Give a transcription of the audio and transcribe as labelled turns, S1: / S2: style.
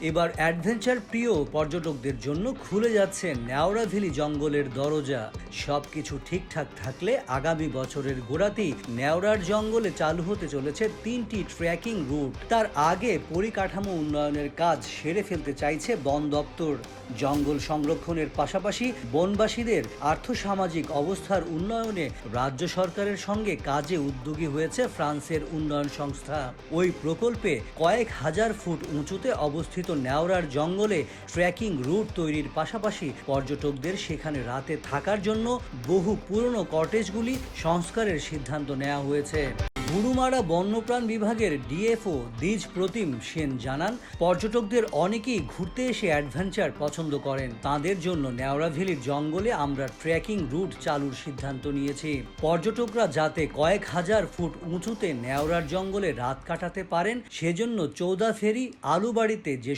S1: এবার অ্যাডভেঞ্চার প্রিয় পর্যটকদের জন্য খুলে যাচ্ছে ন্যাওরাভিলি জঙ্গলের দরজা। সবকিছু ঠিকঠাক থাকলে আগামী বছরের গোড়াতেই ন্যাওরার জঙ্গলে চালু হতে চলেছে তিনটি ট্রেকিং রুট। তার আগে পরিকাঠামো উন্নয়নের কাজ সেরে ফেলতে চাইছে বন দপ্তর। জঙ্গল সংরক্ষণের পাশাপাশি বনবাসীদের আর্থসামাজিক অবস্থার উন্নয়নে রাজ্য সরকারের সঙ্গে কাজে উদ্যোগী হয়েছে ফ্রান্সের উন্নয়ন সংস্থা। ওই প্রকল্পে কয়েক হাজার ফুট উঁচুতে অবস্থিত নেওড়ার জঙ্গলে ট্রেকিং রুট তৈরির পাশাপাশি পর্যটকদের সেখানে রাতে থাকার জন্য বহু পুরনো কটেজগুলি সংস্কারের সিদ্ধান্ত নেওয়া হয়েছে। গুরুমারা বন্যপ্রাণ বিভাগের ডিএফও দ্বিজ প্রতিম সেন জানান, পর্যটকদের অনেকেই ঘুরতে এসে অ্যাডভেঞ্চার পছন্দ করেন। তাদের জন্য নেওড়া ভ্যালির জঙ্গলে আমরা ট্রেকিং রুট চালুর সিদ্ধান্ত নিয়েছি। পর্যটকরা যাতে কয়েক হাজার ফুট উঁচুতে নেওড়ার জঙ্গলে রাত কাটাতে পারেন, সেজন্য চৌদা ফেরি, আলুবাড়িতে যে